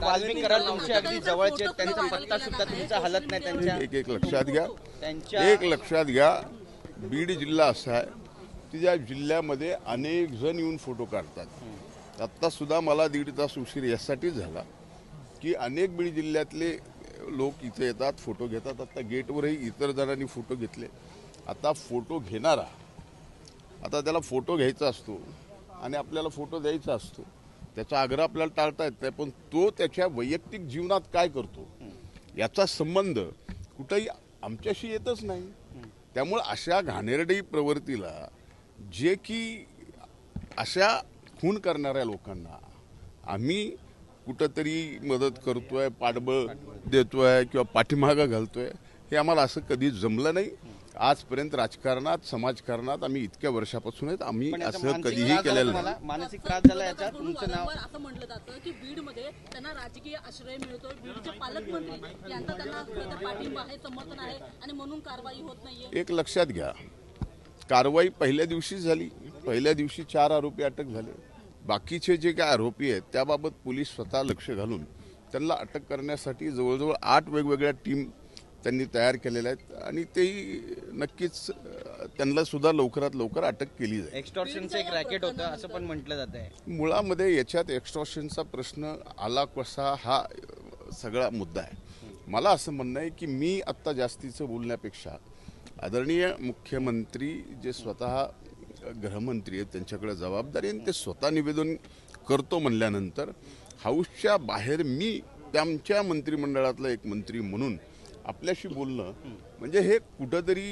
वाल्मिक कराड तुमचे अगदी जवळचे आहेत. त्यांचा पत्ता सुद्धा तुमचा हलत नाही त्यांच्या एक एक लक्षात घ्या. एक लक्षात घ्या. बीड जिल्हा असा आहे. की ज्या जिल्ह्यामध्ये अनेक जण येऊन फोटो काढतात. आत्ता सुद्धा मला दीड तास उशीर यासाठीच झाला की अनेक बीड जिल्ह्यातले लोक इथे येतात फोटो घेतात. आता गेटवरही इतर जणांनी फोटो घेतले. आता फोटो घेणारा आता त्याला फोटो घ्यायचा असतो आणि आपल्याला फोटो द्यायचा असतो. त्याचा आग्रह आपल्याला टाळता येत नाही पण तो त्याच्या वैयक्तिक जीवनात काय करतो याचा संबंध कुठंही आमच्याशी येतच नाही. त्यामुळे अशा घाणेरडी प्रवृत्तीला जे की अशा खून करणाऱ्या लोकांना आम्ही कुठंतरी मदत करतोय पाठबळ देतोय किंवा पाठीमागं घालतोय हे आम्हाला असं कधी जमलं नाही. आजपर्यंत राजकारणात समाजकारणात आम्ही इतक्या वर्षापासून आहेत आम्ही असं कधीही केलेलं? नाही. मानसिक त्रास झाला याचा तरुण तुमचं नाव असं म्हटलं जातं की बीडमध्ये त्यांना राजकीय आश्रय मिळतोय. बीडचे पालकमंत्री यांचा त्यांना पाठिंबा आहे समर्थन आहे आणि म्हणून कारवाई होत नाहीये. एक लक्षात घ्या. कारवाई पहिल्या दिवशीच झाली. पहिल्या दिवशी चार आरोपी अटक झाले. बाकीचे जे काय आरोपी आहेत त्याबाबत पोलीस स्वतः लक्ष घालून त्यांना अटक करण्यासाठी जवळजवळ आठ वेगवेगळ्या टीम त्यांनी तयार केलेल्या आहेत आणि तेही नक्कीच त्यांना सुद्धा लवकरात लवकर अटक केली जाईल. एक्स्टॉर्शनचं एक रॅकेट होतं असं पण म्हटलं जात आहे. मुळामध्ये याच्यात एक्स्ट्रॉशनचा प्रश्न आला कसा हा सगळा मुद्दा आहे. मला असं म्हणणं आहे की मी आत्ता जास्तीचं बोलण्यापेक्षा आदरणीय मुख्यमंत्री जे स्वतः गृहमंत्री आहेत त्यांच्याकडे जबाबदारी आणि ते स्वतः निवेदन करतो म्हणल्यानंतर हाऊसच्या बाहेर मी त्यांच्या मंत्रिमंडळातला एक मंत्री म्हणून आपल्याशी बोलणं म्हणजे हे कुठंतरी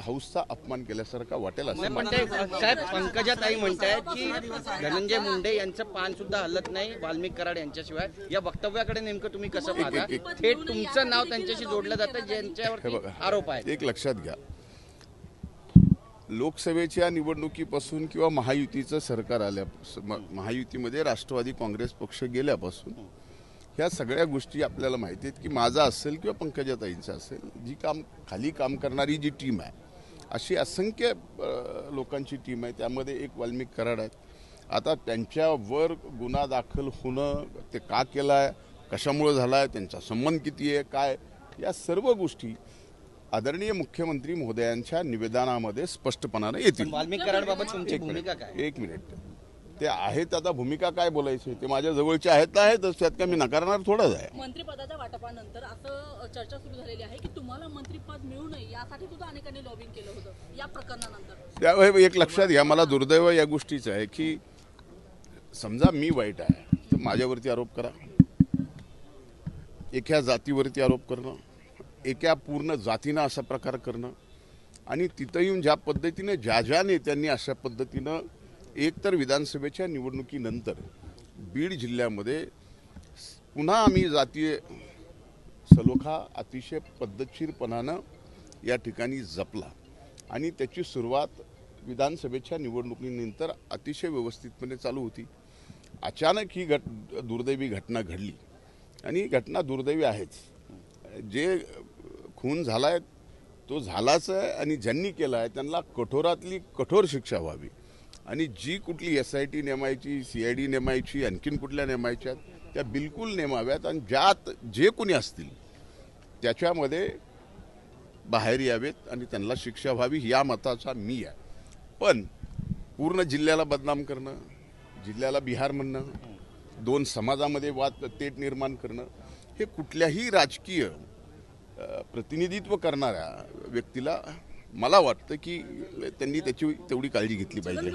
हाऊसचा अपमान केल्यासारखा वाटेल असं नाही, पण मला ते साहेब पंकजाताई म्हणतायत की धनंजय मुंडे यांचं पान सुद्धा हलत नाही वाल्मिक कराड यांच्याशिवाय. या वक्तव्याकडे नेमकं तुम्ही कसं पाहता? थेट तुमचं नाव त्यांच्याशी जोडलं जातं ज्यांच्यावर आरोप आहेत. एक लक्षात घ्या. लोकसभेच्या निवडणुकीपासून किंवा महायुतीचं सरकार म- महायुतीमध्ये राष्ट्रवादी काँग्रेस पक्ष गेल्यापासून ह्या सगळ्या गोष्टी आपल्याला माहिती आहेत की माझा असेल किंवा पंकजाताईंचा असेल जी काम खाली काम करणारी जी टीम आहे अशी असंख्य लोकांची टीम आहे. त्यामध्ये एक वाल्मिक कराड आहेत. आता त्यांच्यावर गुन्हा दाखल होणं ते का केलं आहे कशामुळं झाला आहे त्यांचा संबंध किती आहे काय? या सर्व गोष्टी आदरणीय मुख्यमंत्री महोदयांच्या निवेदनामध्ये स्पष्टपणाने पण येतील एक मिनिट. ते आहेत आता भूमिका काय बोलायची? ते माझ्या जवळचे आहेत तर आहेतच त्यात काय मी नकारणार थोडाच आहे. मंत्रिपदाच्या वाटपानंतर असं चर्चा सुरू झालेली आहे की तुम्हाला मंत्रिपद मिळू नये यासाठी सुद्धा अनेकांनी लॉबिंग केलं होतं या प्रकरणानंतर. त्यावेळी एक लक्षात घ्या मला दुर्दैव या गोष्टीचं आहे की समजा मी वाईट आहे तर माझ्यावरती आरोप करा. एका जातीवरती आरोप करणं एका पूर्ण जातीनं असा प्रकार करणं आणि तिथं येऊन ज्या पद्धतीने ज्या ज्या नेत्यांनी अशा पद्धतीनं एकतर विधानसभेच्या निवडणुकीनंतर बीड जिल्ह्यामध्ये पुन्हा आम्ही जातीय सलोखा अतिशय पद्धतशीरपणानं या ठिकाणी जपला. आणि त्याची सुरुवात विधानसभेच्या निवडणुकीनंतर अतिशय व्यवस्थितपणे चालू होती. अचानक ही घट दुर्दैवी घटना घडली. आणि ही घटना दुर्दैवी आहेच. जे खून झाला आहे तो झालाच आहे आणि ज्यांनी केला आहे त्यांना कठोरातली कठोर शिक्षा व्हावी. आणि जी कुठली एस आय टी नेमायची सी आय डी नेमायची आणखीन कुठल्या नेमायच्या त्या बिलकुल नेमाव्यात आणि ज्यात जे कोणी असतील त्याच्यामध्ये बाहेर यावेत आणि त्यांना शिक्षा व्हावी या मताचा मी आहे. पण पूर्ण जिल्ह्याला बदनाम करणं जिल्ह्याला बिहार म्हणणं दोन समाजामध्ये वाद तेट निर्माण करणं हे कुठल्याही राजकीय प्रतिनिधित्व करणाऱ्या व्यक्तीला मला वाटतं की त्यांनी त्याची तेवढी काळजी घेतली पाहिजे.